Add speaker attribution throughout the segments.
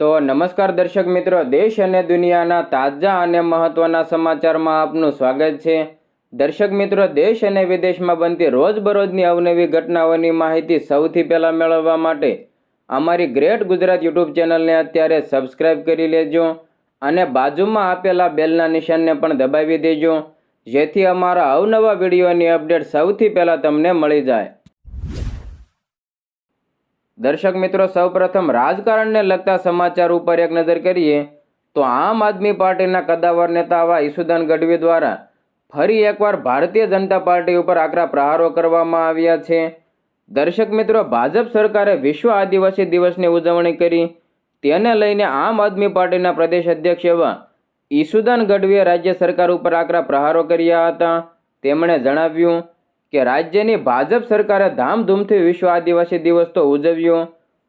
Speaker 1: તો નમસ્કાર દર્શક મિત્રો, દેશ અને દુનિયાના તાજા અને મહત્વના સમાચારમાં આપનું સ્વાગત છે. દર્શક મિત્રો, દેશ અને વિદેશમાં બનતી રોજબરોજની અવનવી ઘટનાઓની માહિતી સૌથી પહેલાં મેળવવા માટે અમારી ગ્રેટ ગુજરાત યુટ્યુબ ચેનલને અત્યારે સબસ્ક્રાઇબ કરી લેજો અને બાજુમાં આપેલા બેલના નિશાનને પણ દબાવી દેજો, જેથી અમારા અવનવા વિડીયોની અપડેટ સૌથી પહેલાં તમને મળી જાય. દર્શક મિત્રો, સૌપ્રથમ રાજકારણને લગતા સમાચાર ઉપર એક નજર કરીએ, તો આમ આદમી પાર્ટીના કદાવર નેતા આવા ઈસુદાન ગઢવી દ્વારા ફરી એકવાર ભારતીય જનતા પાર્ટી ઉપર આકરા પ્રહારો કરવામાં આવ્યા છે. દર્શક મિત્રો, ભાજપ સરકારે વિશ્વ આદિવાસી દિવસની ઉજવણી કરી, તેને લઈને આમ આદમી પાર્ટીના પ્રદેશ અધ્યક્ષ એવા ઈસુદાન ગઢવીએ રાજ્ય સરકાર ઉપર આકરા પ્રહારો કર્યા હતા. તેમણે જણાવ્યું કે રાજ્યની ભાજપ સરકારે ધામધૂમથી વિશ્વ આદિવાસી દિવસ તો ઉજવ્યો,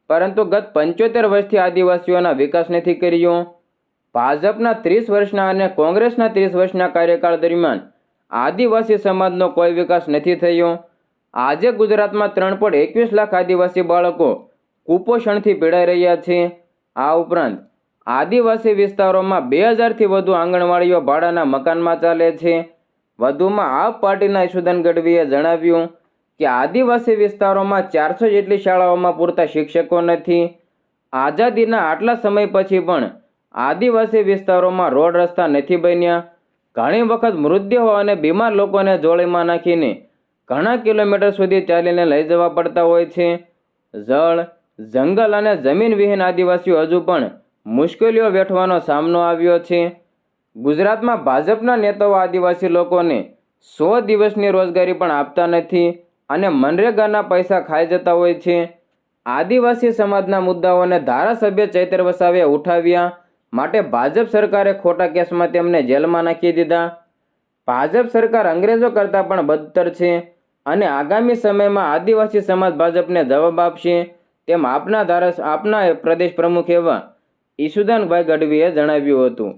Speaker 1: પરંતુ ગત પંચોતેર વર્ષથી આદિવાસીઓના વિકાસ નથી કર્યો. ભાજપના ત્રીસ વર્ષના અને કોંગ્રેસના ત્રીસ વર્ષના કાર્યકાળ દરમિયાન આદિવાસી સમાજનો કોઈ વિકાસ નથી થયો. આજે ગુજરાતમાં ત્રણ પોઈન્ટ એકવીસ લાખ આદિવાસી બાળકો કુપોષણથી પીડાઈ રહ્યા છે. આ ઉપરાંત આદિવાસી વિસ્તારોમાં બે હજારથી વધુ આંગણવાડીઓ ભાડાના મકાનમાં ચાલે છે. વધુમાં આપ પાર્ટીના ઈશુદાન ગઢવીએ જણાવ્યું કે આદિવાસી વિસ્તારોમાં ચારસો જેટલી શાળાઓમાં પૂરતા શિક્ષકો નથી. આઝાદીના આટલા સમય પછી પણ આદિવાસી વિસ્તારોમાં રોડ રસ્તા નથી બન્યા. ઘણી વખત મૃતદેહો અને બીમાર લોકોને જોળીમાં નાખીને ઘણા કિલોમીટર સુધી ચાલીને લઈ જવા પડતા હોય છે. જળ, જંગલ અને જમીન વિહીન આદિવાસીઓ હજુ પણ મુશ્કેલીઓ વેઠવાનો સામનો આવ્યો છે. ગુજરાતમાં ભાજપના નેતાઓ આદિવાસી લોકોને સો દિવસની રોજગારી પણ આપતા નથી અને મનરેગાના પૈસા ખાઈ જતા હોય છે. આદિવાસી સમાજના મુદ્દાઓને ધારાસભ્ય ચૈતર વસાવે ઉઠાવ્યા માટે ભાજપ સરકારે ખોટા કેસમાં તેમને જેલમાં નાખી દીધા. ભાજપ સરકાર અંગ્રેજો કરતાં પણ બદતર છે અને આગામી સમયમાં આદિવાસી સમાજ ભાજપને જવાબ આપશે તેમ આપના ધારા આપના પ્રદેશ પ્રમુખ એવા ઈશુદાનભાઈ ગઢવીએ જણાવ્યું હતું.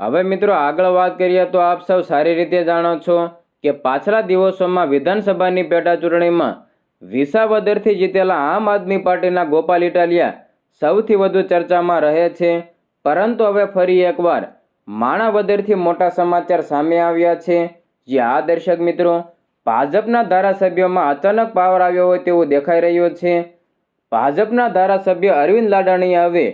Speaker 1: હવે મિત્રો આગળ વાત કરીએ તો આપ સૌ સારી રીતે જાણો છો કે પાછલા દિવસોમાં વિધાનસભાની પેટા ચૂંટણીમાં વિસાવદરથી જીતેલા આમ આદમી પાર્ટીના ગોપાલ ઇટાલિયા સૌથી વધુ ચર્ચામાં રહે છે. પરંતુ હવે ફરી એકવાર માણાવદરથી મોટા સમાચાર સામે આવ્યા છે. જે આ દર્શક મિત્રો, ભાજપના ધારાસભ્યોમાં અચાનક પાવર આવ્યો હોય તેવું દેખાઈ રહ્યું છે. ભાજપના ધારાસભ્ય અરવિંદ લાડાણીએ હવે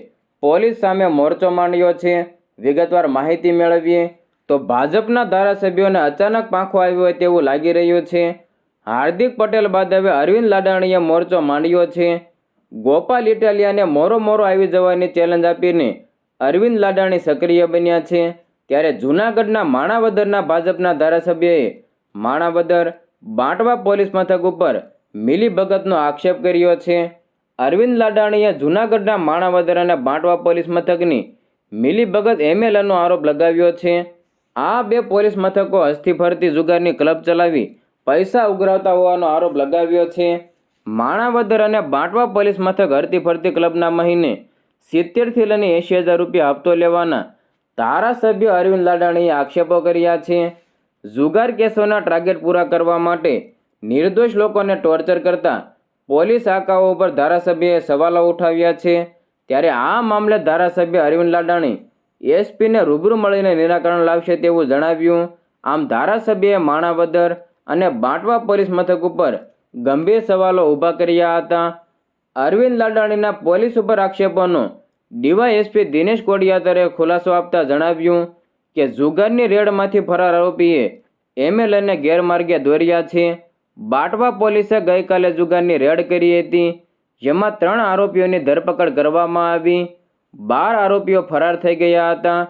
Speaker 1: પોલીસ સામે મોરચો માંડ્યો છે. વિગતવાર માહિતી મેળવીએ તો ભાજપના ધારાસભ્યોને અચાનક પાંખો આવ્યો હોય તેવું લાગી રહ્યું છે. હાર્દિક પટેલ બાદ હવે અરવિંદ લાડાણીએ મોરચો માંડ્યો છે. ગોપાલ ઇટાલિયાને મોરો મોરો આવી જવાની ચેલેન્જ આપીને અરવિંદ લાડાણી સક્રિય બન્યા છે. ત્યારે જૂનાગઢના માણાવદરના ભાજપના ધારાસભ્યએ માણાવદર બાંટવા પોલીસ મથક ઉપર મિલીભગતનો આક્ષેપ કર્યો છે. અરવિંદ લાડાણીએ જૂનાગઢના માણાવદર અને બાંટવા પોલીસ મથકની મિલીભગત એમએલએનો આરોપ લગાવ્યો છે. આ બે પોલીસ મથકો હસ્તી ફરતી જુગારની ક્લબ ચલાવી પૈસા ઉઘરાવતા હોવાનો આરોપ લગાવ્યો છે. માણાવદર અને બાંટવા પોલીસ મથક હરતી ફરતી ક્લબના મહિને સિત્તેરથી લઈને એંશી હજાર રૂપિયા હપ્તો લેવાના ધારાસભ્ય અરવિંદ લાડાણીએ આક્ષેપો કર્યા છે. જુગાર કેસોના ટાર્ગેટ પૂરા કરવા માટે નિર્દોષ લોકોને ટોર્ચર કરતા પોલીસ આકાઓ ઉપર ધારાસભ્યએ સવાલો ઉઠાવ્યા છે. ત્યારે આ મામલે ધારાસભ્ય અરવિંદ લાડાણી એસપીને રૂબરૂ મળીને નિરાકરણ લાવશે તેવું જણાવ્યું. આમ ધારાસભ્યએ માણાવદર અને બાંટવા પોલીસ મથક ઉપર ગંભીર સવાલો ઊભા કર્યા હતા. અરવિંદ લાડાણીના પોલીસ ઉપર આક્ષેપોનો ડીવાયએસપી દિનેશ કોડિયાતરે ખુલાસો આપતા જણાવ્યું કે જુગારની રેડમાંથી ફરાર આરોપીએ એમએલએને ગેરમાર્ગે દોર્યા છે. બાટવા પોલીસે ગઈકાલે જુગારની રેડ કરી હતી. જેમાં ત્રણ આરોપીઓની ધરપકડ કરવામાં આવી. બાર આરોપીઓ ફરાર થઈ ગયા હતા.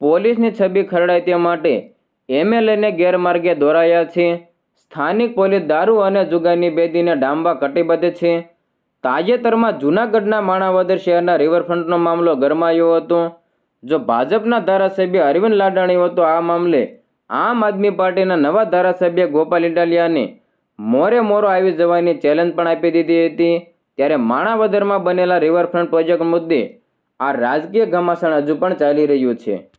Speaker 1: પોલીસની છબી ખરડાય તે માટે એમએલએને ગેરમાર્ગે દોરાયા છે. સ્થાનિક પોલીસ દારૂ અને જુગારની બેદીને ડામવા કટિબદ્ધ છે. તાજેતરમાં જૂનાગઢના માણાવદર શહેરના રિવરફ્રન્ટનો મામલો ગરમાયો હતો. જો ભાજપના ધારાસભ્ય અરવિંદ લાડાણી હતો આ મામલે આમ આદમી પાર્ટીના નવા ધારાસભ્ય ગોપાલ ઇટાલિયાને મોરે મોરો આવી જવાની ચેલેન્જ પણ આપી દીધી હતી. ત્યારે માણાવદરમાં બનેલા રિવરફ્રન્ટ પ્રોજેક્ટ મુદ્દે આ રાજકીય ઘમાસણ હજુ પણ ચાલી રહ્યું છે.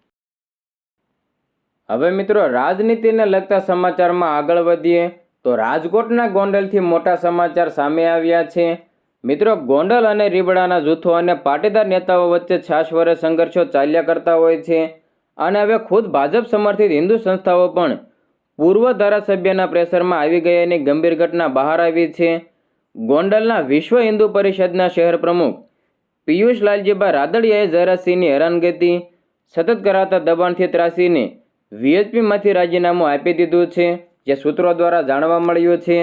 Speaker 1: હવે મિત્રો, રાજનીતિને લગતા સમાચારમાં આગળ વધીએ તો રાજકોટના ગોંડલથી મોટા સમાચાર સામે આવ્યા છે. મિત્રો, ગોંડલ અને રીબડાના જૂથો અને પાટીદાર નેતાઓ વચ્ચે છાશવરે સંઘર્ષો ચાલ્યા કરતા હોય છે. અને હવે ખુદ ભાજપ સમર્થિત હિન્દુ સંસ્થાઓ પણ પૂર્વ ધારાસભ્યના પ્રેશરમાં આવી ગયાની ગંભીર ઘટના બહાર આવી છે. ગોંડલના વિશ્વ હિન્દુ પરિષદના શહેર પ્રમુખ પિયુષ લાલજીબા રાદડિયાએ ઝરાસિંહની હેરાનગતિ, સતત કરાતા દબાણથી ત્રાસીને વીએચપીમાંથી રાજીનામું આપી દીધું છે, જે સૂત્રો દ્વારા જાણવા મળ્યું છે.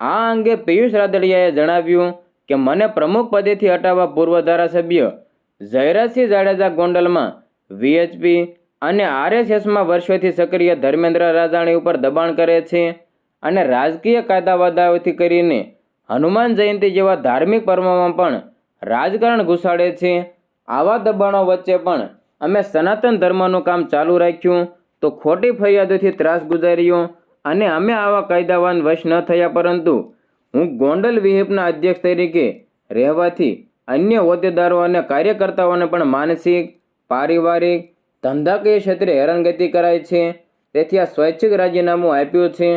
Speaker 1: આ અંગે પિયુષ રાદડિયાએ જણાવ્યું કે, મને પ્રમુખ પદેથી હટાવવા પૂર્વ ધારાસભ્ય જયરાજસિંહ જાડેજા ગોંડલમાં વીએચપી અને આરએસએસમાં વર્ષોથી સક્રિય ધર્મેન્દ્ર રાજાણી ઉપર દબાણ કરે છે અને રાજકીય કાયદા વાદાઓથી કરીને હનુમાન જયંતિ જેવા ધાર્મિક પર્વમાં પણ રાજકારણ ઘુસાડે છે. આવા દબાણો વચ્ચે પણ અમે સનાતન ધર્મનું કામ ચાલુ રાખ્યું તો ખોટી ફરિયાદોથી ત્રાસ ગુજાર્યો અને અમે આવા કાયદાવાન વશ ન થયા પરંતુ હું ગોંડલ વિહિપના અધ્યક્ષ તરીકે રહેવાથી અન્ય હોદ્દેદારો અને કાર્યકર્તાઓને પણ માનસિક, પારિવારિક, ધંધાકીય ક્ષેત્રે હેરાનગતિ કરાય છે. તેથી આ સ્વૈચ્છિક રાજીનામું આપ્યું છે.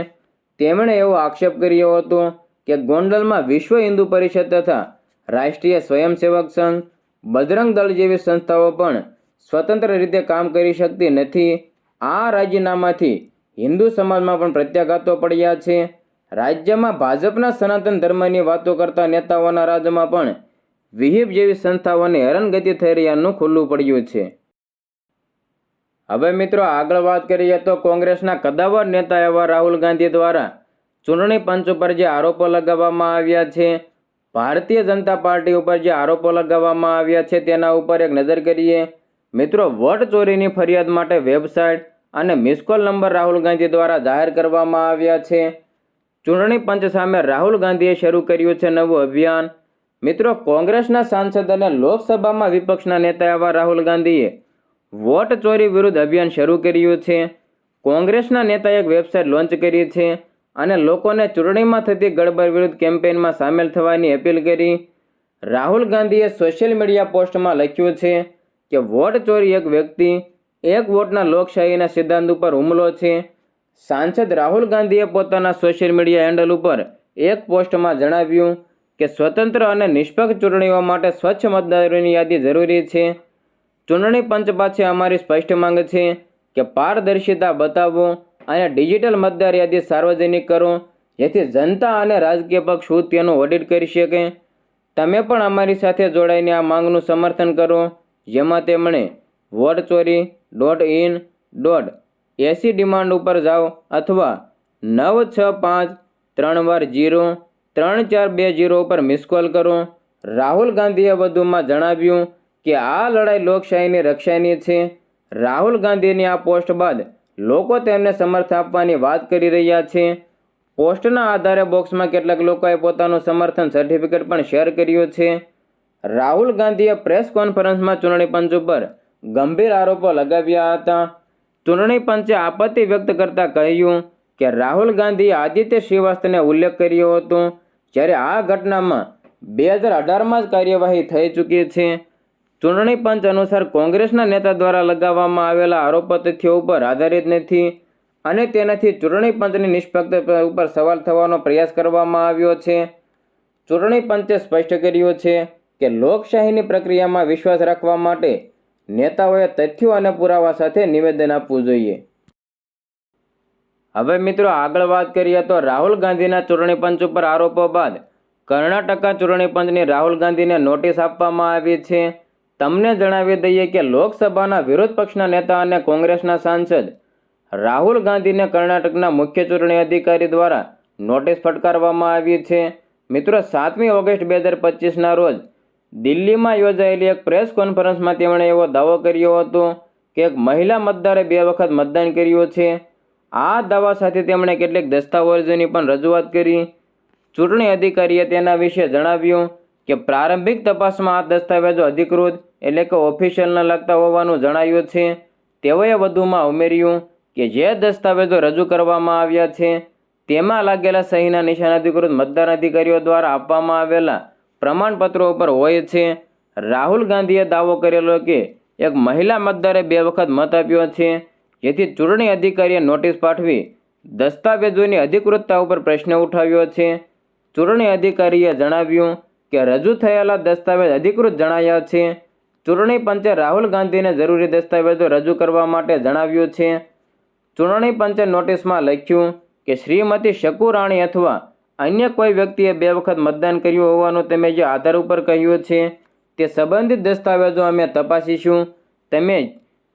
Speaker 1: તેમણે એવો આક્ષેપ કર્યો હતો કે ગોંડલમાં વિશ્વ હિન્દુ પરિષદ તથા રાષ્ટ્રીય સ્વયંસેવક સંઘ, બજરંગ દળ જેવી સંસ્થાઓ પણ સ્વતંત્ર રીતે કામ કરી શકતી નથી. આ રાજીનામાથી હિન્દુ સમાજમાં પણ પ્રત્યાઘાતો પડ્યા છે. રાજ્યમાં ભાજપના સનાતન ધર્મની વાતો કરતા નેતાઓના રાજમાં પણ વિહિપ જેવી સંસ્થાઓને હેરાનગતિ થઈ રહ્યાનું ખુલ્લું પડ્યું છે. હવે મિત્રો આગળ વાત કરીએ તો કોંગ્રેસના કદાવર નેતા એવા રાહુલ ગાંધી દ્વારા ચૂંટણી પંચ ઉપર જે આરોપો લગાવવામાં આવ્યા છે, ભારતીય જનતા પાર્ટી ઉપર જે આરોપો લગાવવામાં આવ્યા છે, તેના ઉપર એક નજર કરીએ. મિત્રો, વોટ ચોરીની ફરિયાદ માટે વેબસાઇટ અને મિસકોલ નંબર રાહુલ ગાંધી દ્વારા જાહેર કરવામાં આવ્યા છે. ચૂંટણી પંચ સામે રાહુલ ગાંધીએ શરૂ કર્યું છે નવું અભિયાન. મિત્રો, કોંગ્રેસના સાંસદ અને લોકસભામાં વિપક્ષના નેતા એવા રાહુલ ગાંધીએ વોટ ચોરી વિરુદ્ધ અભિયાન શરૂ કર્યું છે. કોંગ્રેસના નેતાએ એક વેબસાઇટ લોન્ચ કરી છે. અને લોકોને ચૂંટણીમાં થતી ગડબડ વિરુદ્ધ કેમ્પેઇનમાં સામેલ થવાની અપીલ કરી. રાહુલ ગાંધીએ સોશિયલ મીડિયા પોસ્ટમાં લખ્યું છે કે, વોટ ચોરી એક વ્યક્તિ, એક વોટના લોકશાહીના સિદ્ધાંત ઉપર હુમલો છે. સાંસદ રાહુલ ગાંધીએ પોતાના સોશિયલ મીડિયા હેન્ડલ ઉપર એક પોસ્ટમાં જણાવ્યું કે, સ્વતંત્ર અને નિષ્પક્ષ ચૂંટણીઓ માટે સ્વચ્છ મતદારોની યાદી જરૂરી છે. ચૂંટણી પંચ પાસે અમારી સ્પષ્ટ માંગ છે કે પારદર્શિતા બતાવો અને ડિજિટલ મતદાર યાદી સાર્વજનિક કરો, જેથી જનતા અને રાજકીય પક્ષ શું તેનું ઓડિટ કરી શકે. તમે પણ અમારી સાથે જોડાઈને આ માંગનું સમર્થન કરો. જેમાં તેમણે વોટ ચોરી dot in dot AC demand ઉપર જાઓ અથવા નવ છ પાંચ ત્રણ વાર જીરો ત્રણ ચાર બે જીરો ઉપર મિસ કોલ કરો. રાહુલ ગાંધીએ વધુમાં જણાવ્યું કે આ લડાઈ લોકશાહીની રક્ષાની છે. રાહુલ ગાંધીની આ પોસ્ટ બાદ લોકો તેમને સમર્થન આપવાની વાત કરી રહ્યા છે. પોસ્ટના આધારે બોક્સમાં કેટલાક લોકોએ પોતાનું સમર્થન સર્ટિફિકેટ પણ શેર કર્યું છે. રાહુલ ગાંધીએ પ્રેસ કોન્ફરન્સમાં ચૂંટણી પંચ ઉપર ગંભીર આરોપો લગાવ્યા હતા. ચૂંટણી પંચે આપત્તિ વ્યક્ત કરતા કહ્યું કે રાહુલ ગાંધીએ આદિત્ય શ્રીવાસ્તવને ઉલ્લેખ કર્યો હતો. જ્યારે આ ઘટનામાં બે હજાર અઢારમાં જ કાર્યવાહી થઈ ચૂકી છે. ચૂંટણી પંચ અનુસાર કોંગ્રેસના નેતા દ્વારા લગાવવામાં આવેલા આરોપો તથ્યો ઉપર આધારિત નથી અને તેનાથી ચૂંટણી પંચની નિષ્પક્ષતા ઉપર સવાલ થવાનો પ્રયાસ કરવામાં આવ્યો છે. ચૂંટણી પંચે સ્પષ્ટ કર્યું છે કે લોકશાહીની પ્રક્રિયામાં વિશ્વાસ રાખવા માટે નેતાઓએ તથ્યો અને પુરાવા સાથે નિવેદન આપવું જોઈએ. હવે મિત્રો આગળ વાત કરીએ તો રાહુલ ગાંધીના ચૂંટણી પંચ ઉપર આરોપો બાદ કર્ણાટકા ચૂંટણી પંચની રાહુલ ગાંધીને નોટિસ આપવામાં આવી છે. તમને જણાવી દઈએ કે લોકસભાના વિરોધ પક્ષના નેતા અને કોંગ્રેસના સાંસદ રાહુલ ગાંધીને કર્ણાટકના મુખ્ય ચૂંટણી અધિકારી દ્વારા નોટિસ ફટકારવામાં આવી છે. મિત્રો, સાતમી ઓગસ્ટ બે હજાર પચીસના રોજ દિલ્હીમાં યોજાયેલી એક પ્રેસ કોન્ફરન્સમાં તેમણે એવો દાવો કર્યો હતો કે એક મહિલા મતદારે બે વખત મતદાન કર્યું છે. આ દાવા સાથે તેમણે કેટલીક દસ્તાવેજોની પણ રજૂઆત કરી. ચૂંટણી અધિકારીએ તેના વિશે જણાવ્યું કે પ્રારંભિક તપાસમાં આ દસ્તાવેજો અધિકૃત એટલે કે ઓફિશિયલને લગતા હોવાનું જણાયું છે. તેઓએ વધુમાં ઉમેર્યું કે જે દસ્તાવેજો રજૂ કરવામાં આવ્યા છે, તેમાં લાગેલા સહીના નિશાન અધિકૃત મતદાર અધિકારીઓ દ્વારા આપવામાં આવેલા પ્રમાણપત્રો ઉપર હોય છે. રાહુલ ગાંધીએ દાવો કરેલો કે એક મહિલા મતદારે બે વખત મત આપ્યો છે, જેથી ચૂંટણી અધિકારીએ નોટિસ પાઠવી દસ્તાવેજોની અધિકૃતતા ઉપર પ્રશ્ન ઉઠાવ્યો છે. ચૂંટણી અધિકારીએ જણાવ્યું કે રજૂ થયેલા દસ્તાવેજ અધિકૃત જણાયા છે. ચૂંટણી પંચે રાહુલ ગાંધીને જરૂરી દસ્તાવેજો રજૂ કરવા માટે જણાવ્યું છે. ચૂંટણી પંચે નોટિસમાં લખ્યું કે શ્રીમતી શકુરાણી અથવા અન્ય કોઈ વ્યક્તિએ બે વખત મતદાન કર્યું હોવાનું તમે જે આધાર ઉપર કહ્યું છે તે સંબંધિત દસ્તાવેજો અમે તપાસીશું. તમે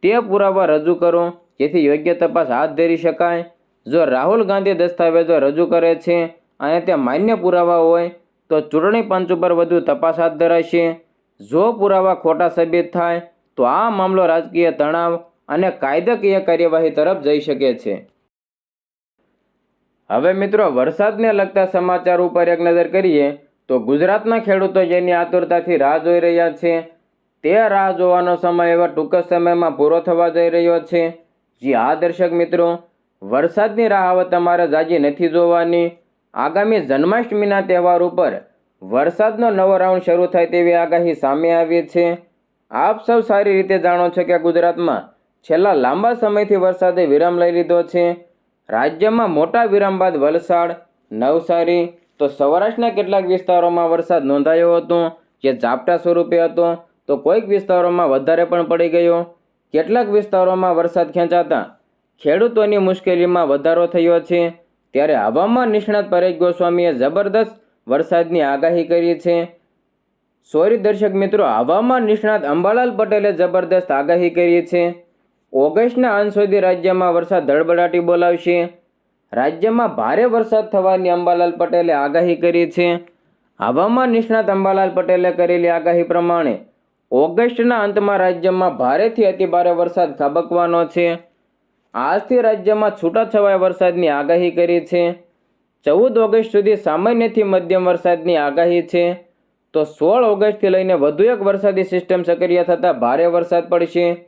Speaker 1: તે પુરાવા રજૂ કરો, જેથી યોગ્ય તપાસ હાથ ધરી શકાય. જો રાહુલ ગાંધી દસ્તાવેજો રજૂ કરે છે અને તે માન્ય પુરાવા હોય તો ચૂંટણી પંચ ઉપર વધુ તપાસ હાથ ધરાશે. જો પુરાવા ખોટા સાબિત થાય, તો આ મામલો રાજકીય તણાવ અને કાયદાકીય કાર્યવાહી તરફ જઈ શકે છે. હવે મિત્રો, વરસાદને લગતા સમાચાર ઉપર એક નજર કરીએ, તો ગુજરાતના ખેડૂતો જેની આતુરતાથી રાહ જોઈ રહ્યા છે. તે રાહ જોવાનો સમય એવા ટૂંક જ સમયમાં પૂરો થવા જઈ રહ્યો છે. જી હા, દર્શક મિત્રો, વરસાદની રાહ હવે તમારે જાજી નથી જોવાની. આગામી જન્માષ્ટમીના તહેવાર ઉપર વરસાદનો નવો રાઉન્ડ શરૂ થાય તેવી આગાહી સામે આવી છે. આપ સૌ સારી રીતે જાણો છો કે ગુજરાતમાં છેલ્લા લાંબા સમયથી વરસાદે વિરામ લઈ લીધો છે. રાજ્યમાં મોટા વિરામ બાદ વલસાડ, નવસારી, તો સૌરાષ્ટ્રના કેટલાક વિસ્તારોમાં વરસાદ નોંધાયો હતો. જે ઝાપટા સ્વરૂપે હતો, તો કોઈક વિસ્તારોમાં વધારે પણ પડી ગયો. કેટલાક વિસ્તારોમાં વરસાદ ખેંચાતા ખેડૂતોની મુશ્કેલીમાં વધારો થયો છે. ત્યારે હવામાન નિષ્ણાત પરેશ ગોસ્વામીએ જબરદસ્ત વરસાદની આગાહી કરી છે. સોરી દર્શક મિત્રો, હવામાન નિષ્ણાત અંબાલાલ પટેલે જબરદસ્ત આગાહી કરી છે. ઓગસ્ટના અંત સુધી રાજ્યમાં વરસાદ ધડબડાટી બોલાવશે. રાજ્યમાં ભારે વરસાદ થવાની અંબાલાલ પટેલે આગાહી કરી છે. હવામાન નિષ્ણાત અંબાલાલ પટેલે કરેલી આગાહી પ્રમાણે ઓગસ્ટના અંતમાં રાજ્યમાં ભારેથી અતિભારે વરસાદ ખાબકવાનો છે. આજથી રાજ્યમાં છૂટાછવાયા વરસાદની આગાહી કરી છે. ચૌદ ઓગસ્ટ સુધી સામાન્યથી મધ્યમ વરસાદની આગાહી છે. તો સોળ ઓગસ્ટથી લઈને વધુ એક વરસાદી સિસ્ટમ સક્રિય થતાં ભારે વરસાદ પડશે.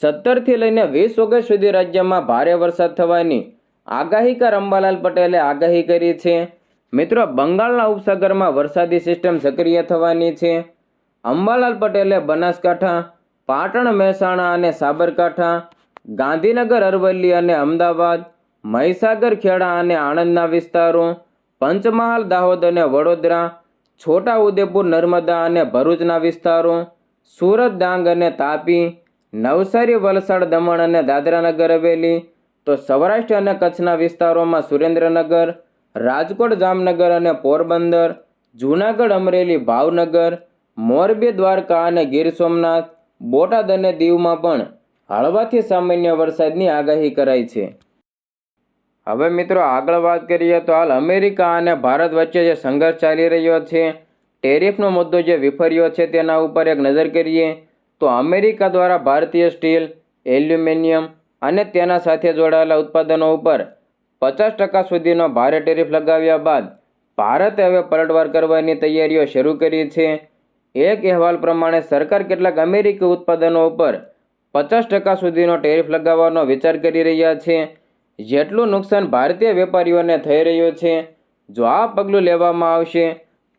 Speaker 1: સત્તરથી લઈને વીસ ઓગસ્ટ સુધી રાજ્યમાં ભારે વરસાદ થવાની આગાહીકાર અંબાલાલ પટેલે આગાહી કરી છે. મિત્રો, બંગાળના ઉપસાગરમાં વરસાદી સિસ્ટમ સક્રિય થવાની છે. અંબાલાલ પટેલે બનાસકાંઠા, પાટણ, મહેસાણા અને સાબરકાંઠા ગાંધીનગર, અરવલ્લી અને અમદાવાદ, મહીસાગર, ખેડા અને આણંદના વિસ્તારો, પંચમહાલ, દાહોદ અને વડોદરા છોટા ઉદેપુર નર્મદા અને ભરૂચના વિસ્તારો, સુરત, ડાંગ અને તાપી, નવસારી, વલસાડ, દમણ અને દાદરાનગર હવેલી, તો સૌરાષ્ટ્ર અને કચ્છના વિસ્તારોમાં સુરેન્દ્રનગર, રાજકોટ, જામનગર અને પોરબંદર, જૂનાગઢ, અમરેલી, ભાવનગર, મોરબી, દ્વારકા અને ગીર સોમનાથ, બોટાદ અને દીવમાં પણ હળવાથી સામાન્ય વરસાદની આગાહી કરાઈ છે. હવે મિત્રો આગળ વાત કરીએ તો હાલ અમેરિકા અને ભારત વચ્ચે જે સંઘર્ષ ચાલી રહ્યો છે, ટેરિફનો મુદ્દો જે વિફર્યો છે તેના ઉપર એક નજર કરીએ તો અમેરિકા દ્વારા ભારતીય સ્ટીલ, એલ્યુમિનિયમ અને તેના સાથે જોડાયેલા ઉત્પાદનો ઉપર પચાસ ટકા સુધીનો ભારે ટેરિફ લગાવ્યા બાદ ભારતે હવે પલટવાર કરવાની તૈયારીઓ શરૂ કરી છે. એક અહેવાલ પ્રમાણે સરકાર કેટલાક અમેરિકી ઉત્પાદનો ઉપર પચાસ ટકા સુધીનો ટેરિફ લગાવવાનો વિચાર કરી રહ્યા છે. જેટલું નુકસાન ભારતીય વેપારીઓને થઈ રહ્યું છે, જો આ પગલું લેવામાં આવશે,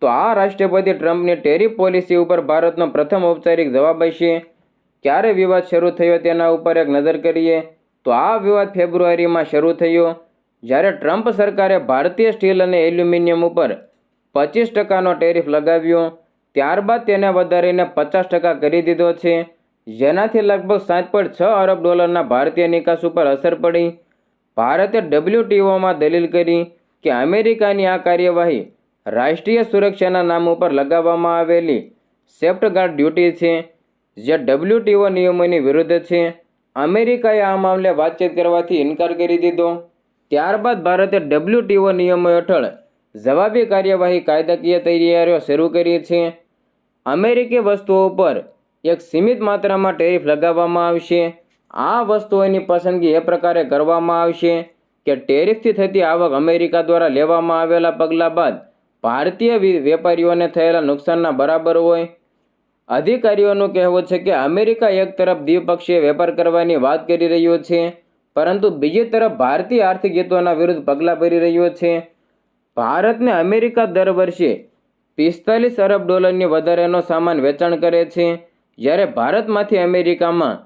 Speaker 1: તો આ રાષ્ટ્રપતિ ટ્રમ્પની ટેરિફ પોલિસી ઉપર ભારતનો પ્રથમ ઔપચારિક જવાબ હશે. ક્યારે વિવાદ શરૂ થયો તેના ઉપર એક નજર કરીએ, તો આ વિવાદ ફેબ્રુઆરીમાં શરૂ થયો, જ્યારે ટ્રમ્પ સરકારે ભારતીય સ્ટીલ અને એલ્યુમિનિયમ ઉપર પચીસ ટકાનો ટેરિફ લગાવ્યો, ત્યારબાદ તેને વધારીને પચાસ ટકા કરી દીધો છે. જેનાથી લગભગ સાત પોઈન્ટ છ અરબ ડોલરના ભારતીય નિકાસ ઉપર અસર પડી. ભારતે ડબલ્યુટીઓમાં દલીલ કરી કે અમેરિકાની આ કાર્યવાહી રાષ્ટ્રીય સુરક્ષાના નામ ઉપર લગાવવામાં આવેલી સેફ્ટગાર્ડ ડ્યુટી છે, જે ડબલ્યુટીઓ નિયમોની વિરુદ્ધ છે. અમેરિકાએ આ મામલે વાતચીત કરવાથી ઇનકાર કરી દીધો. ત્યારબાદ ભારતે ડબલ્યુટીઓ નિયમો હેઠળ જવાબી કાર્યવાહી કાયદાકીય તૈયારીઓ શરૂ કરી છે. અમેરિકી વસ્તુઓ પર એક સીમિત માત્રામાં ટેરિફ લગાવવામાં આવશે. આ વસ્તુઓની પસંદગી એ પ્રકારે કરવામાં આવશે કે ટેરિફથી થતી આવક અમેરિકા દ્વારા લેવામાં આવેલા પગલાં બાદ ભારતીય વેપારીઓને થયેલા નુકસાનના બરાબર હોય. અધિકારીઓનું કહેવું છે કે અમેરિકા એક તરફ દ્વિપક્ષીય વેપાર કરવાની વાત કરી રહ્યો છે, પરંતુ બીજી તરફ ભારતીય આર્થિક હિતોના વિરુદ્ધ પગલાં ભરી રહ્યો છે. ભારતને અમેરિકા દર વર્ષે પિસ્તાલીસ અરબ ડોલરની વધારેનો સામાન વેચાણ કરે છે. જ્યારે ભારતમાંથી અમેરિકામાં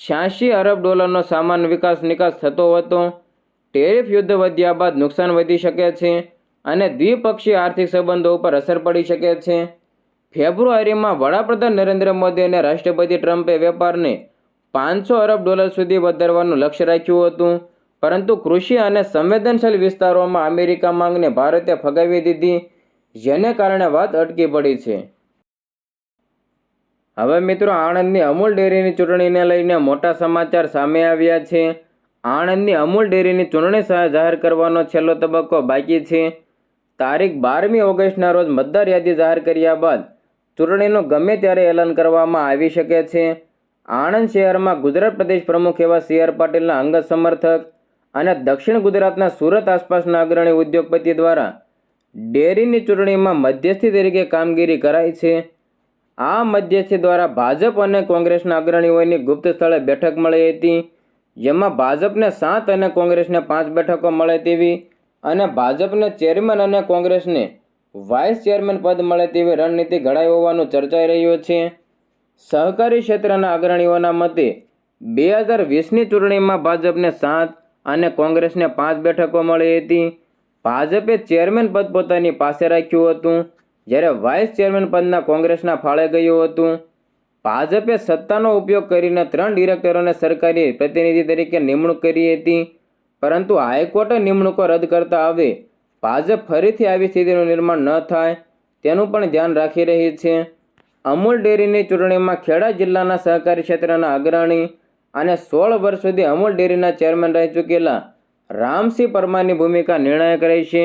Speaker 1: છ્યાસી અરબ ડોલરનો સામાન વિકાસ નિકાસ થતો હતો, ટેરિફ યુદ્ધ વધ્યા બાદ નુકસાન વધી શકે છે અને દ્વિપક્ષીય આર્થિક સંબંધો ઉપર અસર પડી શકે છે. ફેબ્રુઆરીમાં વડાપ્રધાન નરેન્દ્ર મોદી અને રાષ્ટ્રપતિ ટ્રમ્પે વેપારને પાંચસો અરબ ડોલર સુધી વધારવાનું લક્ષ્ય રાખ્યું હતું, પરંતુ કૃષિ અને સંવેદનશીલ વિસ્તારોમાં અમેરિકા માંગને ભારતે ફગાવી દીધી, જેને કારણે વાત અટકી પડી છે. હવે મિત્રો, આણંદની અમૂલ ડેરીની ચૂંટણીને લઈને મોટા સમાચાર સામે આવ્યા છે. આણંદની અમૂલ ડેરીની ચૂંટણી જાહેર કરવાનો છેલ્લો તબક્કો બાકી છે. તારીખ બારમી ઓગસ્ટના રોજ મતદાર યાદી જાહેર કર્યા બાદ ચૂંટણીનું ગમે ત્યારે એલાન કરવામાં આવી શકે છે. આણંદ શહેરમાં ગુજરાત પ્રદેશ પ્રમુખ એવા સી આર પાટીલના અંગત સમર્થક અને દક્ષિણ ગુજરાતના સુરત આસપાસના અગ્રણી ઉદ્યોગપતિ દ્વારા ડેરીની ચૂંટણીમાં મધ્યસ્થી તરીકે કામગીરી કરાઈ છે. આ મધ્યસ્થી દ્વારા ભાજપ અને કોંગ્રેસના અગ્રણીઓની ગુપ્ત સ્થળે બેઠક મળી હતી, જેમાં ભાજપને સાત અને કોંગ્રેસને પાંચ બેઠકો મળે તેવી અને ભાજપને ચેરમેન અને કોંગ્રેસને વાઇસ ચેરમેન પદ મળે તેવી રણનીતિ ઘડાઈ હોવાનું ચર્ચાઈ રહ્યું છે. સહકારી ક્ષેત્રના અગ્રણીઓના મતે, બે હજાર વીસની ચૂંટણીમાં ભાજપને સાત અને કોંગ્રેસને પાંચ બેઠકો મળી હતી. ભાજપે ચેરમેન પદ પોતાની પાસે રાખ્યું હતું. જ્યારે વાઇસ ચેરમેન પદના કોંગ્રેસના ફાળે ગયું હતું, ભાજપે સત્તાનો ઉપયોગ કરીને ત્રણ ડિરેક્ટરોને સરકારી પ્રતિનિધિ તરીકે નિમણૂક કરી હતી. પરંતુ હાઈકોર્ટે નિમણૂકો રદ કરતા આવે ભાજપ ફરીથી આવી સ્થિતિનું નિર્માણ ન થાય, તેનું પણ ધ્યાન રાખી રહી છે. અમૂલ ડેરીની ચૂંટણીમાં ખેડા જિલ્લાના સહકારી ક્ષેત્રના અગ્રણી અને સોળ વર્ષ સુધી અમૂલ ડેરીના ચેરમેન રહી ચૂકેલા રામસિંહ પરમારની ભૂમિકા નિર્ણાયક રહી છે.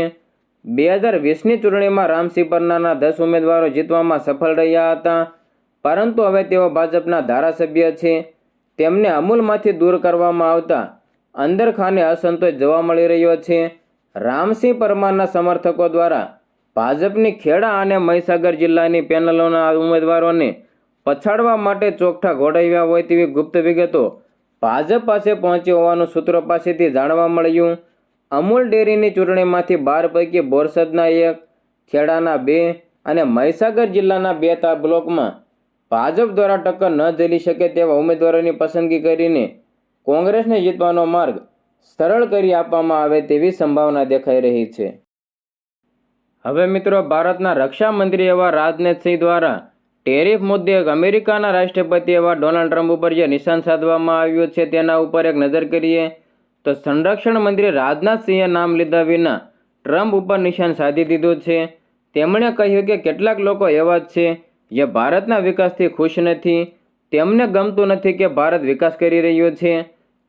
Speaker 1: બે હજાર વીસની ચૂંટણીમાં રામસિંહ પરનાના દસ ઉમેદવારો જીતવામાં સફળ રહ્યા હતા. પરંતુ હવે તેઓ ભાજપના ધારાસભ્ય છે. તેમને અમૂલમાંથી દૂર કરવામાં આવતા અંદરખાને અસંતોષ જોવા મળી રહ્યો છે. રામસિંહ પરમારના સમર્થકો દ્વારા ભાજપની ખેડા અને મહીસાગર જિલ્લાની પેનલોના ઉમેદવારોને પછાડવા માટે ચોકઠા ઘોડાવ્યા હોય તેવી ગુપ્ત વિગતો ભાજપ પાસે પહોંચી હોવાનું સૂત્રો પાસેથી જાણવા મળ્યું. અમૂલ ડેરીની ચૂંટણીમાંથી બાર પૈકી બોરસદના એક, ખેડાના બે અને મહીસાગર જિલ્લાના બે તા બ્લોકમાં ભાજપ દ્વારા ટક્કર ન ઝીલી શકે તેવા ઉમેદવારોની પસંદગી કરીને કોંગ્રેસને જીતવાનો માર્ગ સરળ કરી આપવામાં આવે તેવી સંભાવના દેખાઈ રહી છે. હવે મિત્રો, ભારતના રક્ષા મંત્રી એવા રાજનાથસિંહ દ્વારા ટેરિફ મુદ્દે અમેરિકાના રાષ્ટ્રપતિ એવા ડોનાલ્ડ ટ્રમ્પ ઉપર જે નિશાન સાધવામાં આવ્યું છે તેના ઉપર એક નજર કરીએ. તો સંરક્ષણ મંત્રી રાજનાથસિંહે નામ લીધા વિના ટ્રમ્પ ઉપર નિશાન સાધી દીધું છે. તેમણે કહ્યું કે કેટલાક લોકો એવા જ છે જે ભારતના વિકાસથી ખુશ નથી. તેમને ગમતું નથી કે ભારત વિકાસ કરી રહ્યો છે.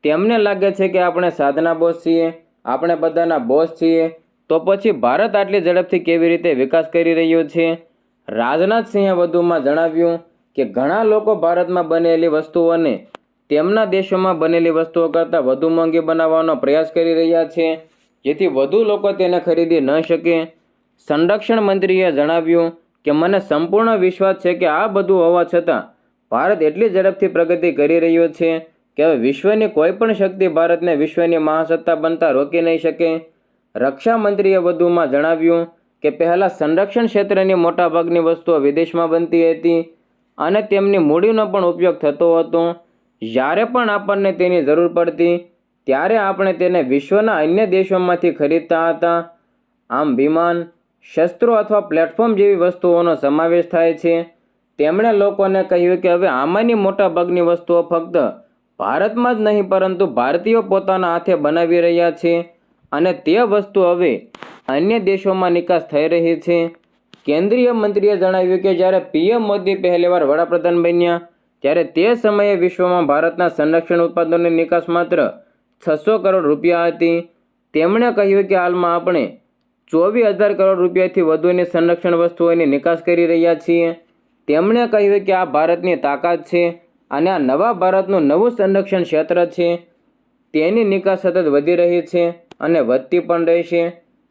Speaker 1: તેમને લાગે છે કે આપણે સાધના બોસ છીએ, આપણે બધાના બોસ છીએ. તો પછી ભારત આટલી ઝડપથી કેવી રીતે વિકાસ કરી રહ્યો છે? રાજનાથસિંહે વધુમાં જણાવ્યું કે ઘણા લોકો ભારતમાં બનેલી વસ્તુઓને તેમના દેશોમાં બનેલી વસ્તુઓ કરતાં વધુ મોંઘી બનાવવાનો પ્રયાસ કરી રહ્યા છે, જેથી વધુ લોકો તેને ખરીદી ન શકે. સંરક્ષણ મંત્રીએ જણાવ્યું કે, મને સંપૂર્ણ વિશ્વાસ છે કે આ બધું હોવા છતાં ભારત એટલી ઝડપથી પ્રગતિ કરી રહ્યો છે કે હવે વિશ્વની કોઈ પણ શક્તિ ભારતને વિશ્વની મહાસત્તા બનતા રોકી નહીં શકે. રક્ષા મંત્રીએ વધુમાં જણાવ્યું કે, પહેલાં સંરક્ષણ ક્ષેત્રની મોટાભાગની વસ્તુઓ વિદેશમાં બનતી હતી અને તેમની મૂડીનો પણ ઉપયોગ થતો હતો. જ્યારે પણ આપણને તેની જરૂર પડતી, ત્યારે આપણે તેને વિશ્વના અન્ય દેશોમાંથી ખરીદતા હતા. આમ વિમાન, શસ્ત્રો અથવા પ્લેટફોર્મ જેવી વસ્તુઓનો સમાવેશ થાય છે. તેમણે લોકોને કહ્યું કે હવે આમાંની મોટાભાગની વસ્તુઓ ફક્ત ભારતમાં જ નહીં, પરંતુ ભારતીયો પોતાના હાથે બનાવી રહ્યા છે અને તે વસ્તુ હવે અન્ય દેશોમાં નિકાસ થઈ રહી છે. કેન્દ્રીય મંત્રીએ જણાવ્યું કે જ્યારે પીએમ મોદી પહેલીવાર વડાપ્રધાન બન્યા ત્યારે તે સમયે વિશ્વમાં ભારતના સંરક્ષણ ઉત્પાદનોની નિકાસ માત્ર છસો કરોડ રૂપિયા હતી. તેમણે કહ્યું કે હાલમાં આપણે ચોવીસ હજાર કરોડ રૂપિયાથી વધુની સંરક્ષણ વસ્તુઓની નિકાસ કરી રહ્યા છીએ. તેમણે કહ્યું કે આ ભારતની તાકાત છે અને આ નવા ભારતનું નવું સંરક્ષણ ક્ષેત્ર છે. તેની નિકાસ સતત વધી રહી છે અને વધતી પણ રહેશે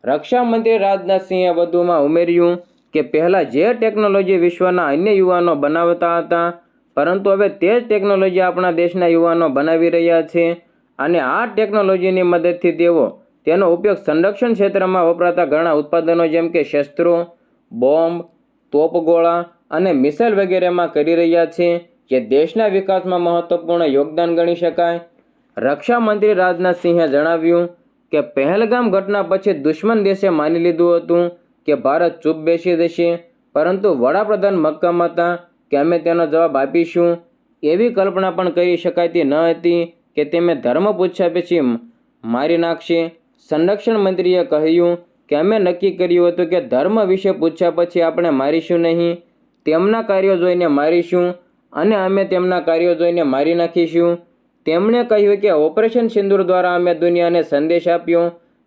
Speaker 1: રક્ષામંત્રી રાજનાથસિંહે વધુમાં ઉમેર્યું કે પહેલાં જે ટેકનોલોજી વિશ્વના અન્ય યુવાનો બનાવતા હતા પરંતુ હવે તે જ ટેકનોલોજી આપણા દેશના યુવાનો બનાવી રહ્યા છે અને આ ટેકનોલોજીની મદદથી તેઓ તેનો ઉપયોગ સંરક્ષણ ક્ષેત્રમાં વપરાતા ઘણા ઉત્પાદનો જેમ કે શસ્ત્રો, બોમ્બ, તોપગોળા અને મિસાઇલ વગેરેમાં કરી રહ્યા છે જે દેશના વિકાસમાં મહત્વપૂર્ણ યોગદાન ગણી શકાય. રક્ષામંત્રી રાજનાથસિંહે જણાવ્યું કે પહેલગામ ઘટના પછી દુશ્મન દેશે માની લીધું હતું કે ભારત ચૂપ બેસી જશે પરંતુ વડાપ્રધાન મક્કમ હતા કે અમે તેનો જવાબ આપીશું. એવી કલ્પના પણ કરી શકાતી ન હતી કે તેમે ધર્મ પૂછ્યા પછી મારી નાખશે. સંરક્ષણ મંત્રીએ કહ્યું કે અમે નક્કી કર્યું હતું કે ધર્મ વિશે પૂછ્યા પછી આપણે મારીશું નહીં. તેમના કાર્યો જોઈને મારીશું અને અમે તેમના કાર્યો જોઈને મારી નાખીશું. તેમણે કહ્યું કે ઓપરેશન સિંદૂર દ્વારા અમે દુનિયાને સંદેશ આપ્યો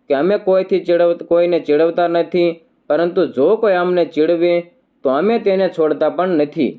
Speaker 1: કે અમે કોઈથી ચીડવ, કોઈને ચીડવતા નથી, પરંતુ જો કોઈ અમને ચીડવે, તો અમે તેને છોડતા પણ નથી.